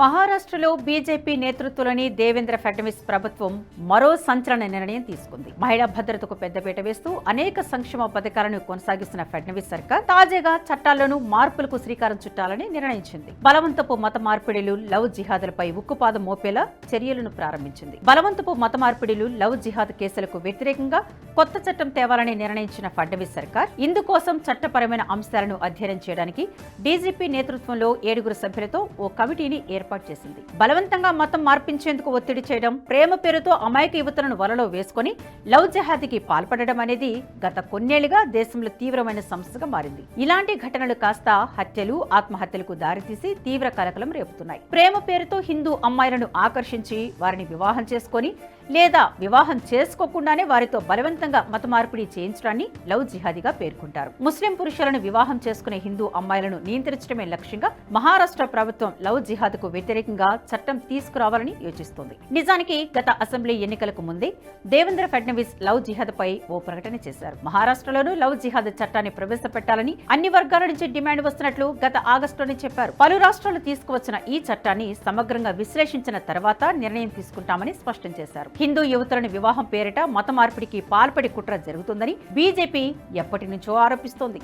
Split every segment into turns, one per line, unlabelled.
మహారాష్ట్రలో బీజేపీ నేతృత్వంలోని దేవేంద్ర ఫడ్నవీస్ ప్రభుత్వం మరో సంచలన నిర్ణయం తీసుకుంది. మహిళా భద్రతకు పెద్దపీట వేస్తూ అనేక సంక్షేమ పథకాలను కొనసాగిస్తున్న ఫడ్నవీస్ సర్కార్ తాజాగా చట్టాల్లోనూ మార్పులకు శ్రీకారం చుట్టాలని నిర్ణయించింది. బలవంతపు మత మార్పిడిలు లవ్ జిహాదులపై ఉక్కుపాదం మోపేలా చర్యలను ప్రారంభించింది. బలవంతపు మత మార్పిడిలు లవ్ జిహాద్ కేసులకు వ్యతిరేకంగా కొత్త చట్టం తేవాలని నిర్ణయించిన ఫడ్నవీస్ సర్కార్ ఇందుకోసం చట్టపరమైన అంశాలను అధ్యయనం చేయడానికి డీజీపీ నేతృత్వంలో ఏడుగురు సభ్యులతో ఓ కమిటీని ఏర్పాటు ఏర్పాటు చేసింది. బలవంతంగా మతం మార్పించేందుకు ఒత్తిడి చేయడం ప్రేమ పేరుతో అమాయక యువతులను వలలో వేసుకుని లవ్ జహాదీకి పాల్పడడం అనేది గత కొన్నేళ్ళుగా దేశంలో తీవ్రమైన సమస్యగా మారింది. ఇలాంటి ఘటనలు కాస్త హత్యలు ఆత్మహత్యలకు దారితీసి తీవ్ర కలకలం రేపుతున్నాయి. ప్రేమ పేరుతో హిందూ అమ్మాయిలను ఆకర్షించి వారిని వివాహం చేసుకొని లేదా వివాహం చేసుకోకుండానే వారితో బలవంతంగా మత మార్పిడి చేయించడాన్ని లవ్ జిహాదీగా పేర్కొంటారు. ముస్లిం పురుషులను వివాహం చేసుకునే హిందూ అమ్మాయిలను నియంత్రించడమే లక్ష్యంగా మహారాష్ట్ర ప్రభుత్వం లవ్ జిహాద్కు వ్యతిరేకంగా చట్టం తీసుకురావాలని యోచిస్తోంది. నిజానికి గత అసెంబ్లీ ఎన్నికలకు ముందే దేవేంద్ర ఫడ్నవీస్ లవ్ జిహాద్ పై ఓ ప్రకటన చేశారు. మహారాష్ట్రలోనూ లవ్ జిహాద్ చట్టాన్ని ప్రవేశపెట్టాలని అన్ని వర్గాల నుంచి డిమాండ్ వస్తున్నట్లు గత ఆగస్టులోనే చెప్పారు. పలు రాష్ట్రాలు తీసుకువచ్చిన ఈ చట్టాన్ని సమగ్రంగా విశ్లేషించిన తర్వాత నిర్ణయం తీసుకుంటామని స్పష్టం చేశారు. హిందూ యువతులను వివాహం పేరిట మత మార్పిడికి పాల్పడి కుట్ర జరుగుతుందని బీజేపీ ఎప్పటి నుంచో ఆరోపిస్తోంది.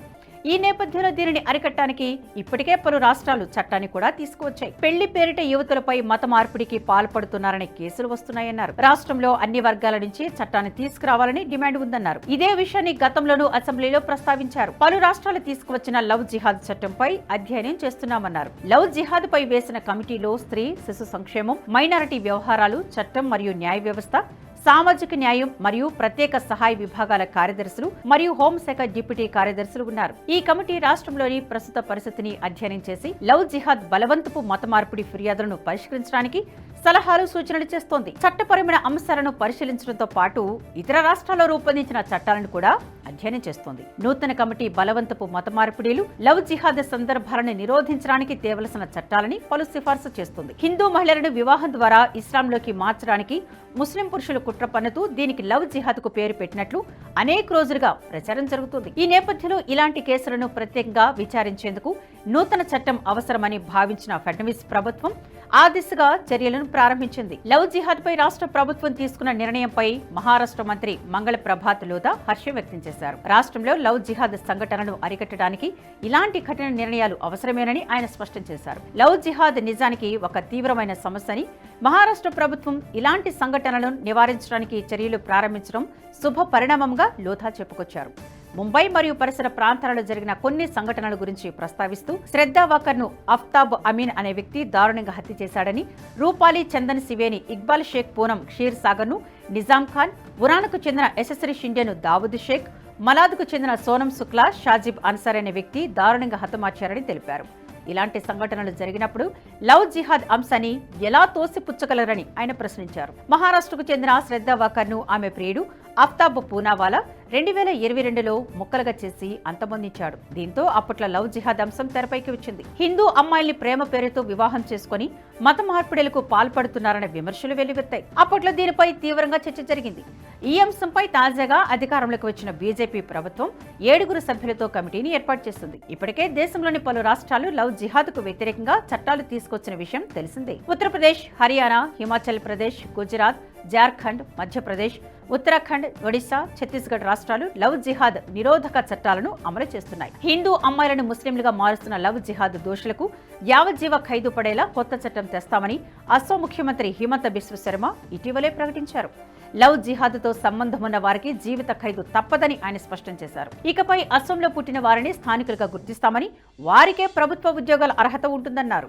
ఈ నేపథ్యంలో దీనిని అరికట్టడానికి ఇప్పటికే పలు రాష్ట్రాలు చట్టాన్ని కూడా తీసుకువచ్చాయి. పెళ్ళి పేరిట యువతులపై మత మార్పిడికి పాల్పడుతున్నారనే కేసులు వస్తున్నాయన్నారు. రాష్ట్రంలో అన్ని వర్గాల నుంచి చట్టాన్ని తీసుకురావాలని డిమాండ్ ఉందన్నారు. ఇదే విషయాన్ని గతంలోనూ అసెంబ్లీలో ప్రస్తావించారు. పలు రాష్ట్రాలు తీసుకువచ్చిన లవ్ జిహాద్ చట్టంపై అధ్యయనం చేస్తున్నామన్నారు. లవ్ జిహాద్ పై వేసిన కమిటీలో స్త్రీ శిశు సంక్షేమం మైనారిటీ వ్యవహారాలు చట్టం మరియు న్యాయ వ్యవస్థ సామాజిక న్యాయం మరియు ప్రత్యేక సహాయ విభాగాల కార్యదర్శులు మరియు హోంశాఖ డిప్యూటీ కార్యదర్శులు ఉన్నారు. ఈ కమిటీ రాష్ట్రంలోని ప్రస్తుత పరిస్థితిని అధ్యయనం చేసి లవ్ జిహాద్ బలవంతపు మత మార్పిడి ఫిర్యాదులను పరిష్కరించడానికి సలహాలు సూచనలు చేస్తోంది. చట్టపరమైన అంశాలను పరిశీలించడంతో పాటు ఇతర రాష్ట్రాల్లో రూపొందించిన చట్టాలను కూడా అధ్యయనం చేస్తోంది. నూతన కమిటీ బలవంతపు మత మార్పిడిలు లవ్ జిహాద్ సందర్భాలను నిరోధించడానికి తేవలసిన చట్టాలని పలు సిఫార్సు చేస్తుంది. హిందూ మహిళలను వివాహం ద్వారా ఇస్లాంలోకి మార్చడానికి ముస్లిం పురుషులు కుట్ర పన్నుతూ దీనికి లవ్ జిహాద్కు పేరు పెట్టినట్లు అనేక రోజులుగా ప్రచారం జరుగుతుంది. ఈ నేపథ్యంలో ఇలాంటి కేసులను ప్రత్యేకంగా విచారించేందుకు నూతన చట్టం అవసరమని భావించిన ఫడ్నవీస్ ప్రభుత్వం ఆ దిశగా చర్యలను ప్రారంభించింది. లవ్ జిహాద్ పై రాష్ట్ర ప్రభుత్వం తీసుకున్న నిర్ణయంపై మహారాష్ట్ర మంత్రి మంగళ ప్రభాత్ లోదా హర్షం వ్యక్తం చేశారు. రాష్ట్రంలో లవ్ జిహాద్ సంఘటనను అరికట్టడానికి ఇలాంటి కఠిన నిర్ణయాలు అవసరమేనని ఆయన స్పష్టం చేశారు. లవ్ జిహాద్ నిజానికి ఒక తీవ్రమైన సమస్యని మహారాష్ట్ర ప్రభుత్వం ఇలాంటి సంఘటనలను నివారించడానికి చర్యలు ప్రారంభించడం శుభ పరిణామంగా లోధా చెప్పుకొచ్చారు. ముంబై మరియు పరిసర ప్రాంతాలలో జరిగిన కొన్ని సంఘటనల గురించి ప్రస్తావిస్తూ శ్రద్ధా వాకర్ను అఫ్తాబ్ అమీన్ అనే వ్యక్తి దారుణంగా హత్య చేశాడని రూపాలి చందన్ సివేని ఇక్బాల్ షేక్ పూనం షీర్ సాగర్ను నిజాం ఖాన్ ఉరాన్కు చెందిన యశస్వి షిండేను దావుద్ షేక్ మలాద్కు చెందిన సోనం శుక్లా షాజిబ్ అన్సార్ అనే వ్యక్తి దారుణంగా హతమార్చారని తెలిపారు. ఇలాంటి సంఘటనలు జరిగినప్పుడు లవ్ జిహాద్ అంశాన్ని ఎలా తోసిపుచ్చగలరని ఆయన ప్రశ్నించారు. మహారాష్ట్రకు చెందిన శ్రద్ధా వాకర్ను ఆమె ప్రియుడు అఫ్తాబ్ పూనావాలా రెండు వేల ఇరవై రెండులో ముక్కలుగా చేసి అంతమొందించాడు. దీంతో అప్పట్లో లవ్ జిహాద్ అంశం తెరపైకి వచ్చింది. హిందూ అమ్మాయిల్ని ప్రేమ పేరుతో వివాహం చేసుకుని మత మార్పిడులకు పాల్పడుతున్నారనే విమర్శలు వెల్లువెత్తాయి. అప్పట్లో దీనిపై తీవ్రంగా చర్చ జరిగింది. ఈ అంశంపై తాజాగా అధికారంలోకి వచ్చిన బీజేపీ ప్రభుత్వం ఏడుగురు సభ్యులతో కమిటీని ఏర్పాటు చేస్తుంది ఇప్పటికే దేశంలోని పలు రాష్ట్రాలు లవ్ జిహాద్కు వ్యతిరేకంగా చట్టాలు తీసుకొచ్చిన విషయం తెలిసిందే. ఉత్తరప్రదేశ్ హర్యానా హిమాచల్ ప్రదేశ్ గుజరాత్ జార్ఖండ్ మధ్యప్రదేశ్ ఉత్తరాఖండ్ ఒడిశా ఛత్తీస్గఢ్ రాష్ట్రాలు లవ్ జిహాద్ నిరోధక చట్టాలను అమలు చేస్తున్నాయి. హిందూ అమ్మాయిలను ముస్లింలుగా మారుస్తున్న లవ్ జిహాద్ దోషులకు యావజ్జీవ ఖైదు పడేలా కొత్త చట్టం తెస్తామని అస్సాం ముఖ్యమంత్రి హిమంత బిశ్వ శర్మ ఇటీవలే ప్రకటించారు. లవ్ జిహాద్తో సంబంధం ఉన్న వారికి జీవిత ఖైదు తప్పదని ఆయన స్పష్టం చేశారు. ఇకపై అసోంలో పుట్టిన వారిని స్థానికులుగా గుర్తిస్తామని వారికే ప్రభుత్వ ఉద్యోగాల అర్హత ఉంటుందన్నారు.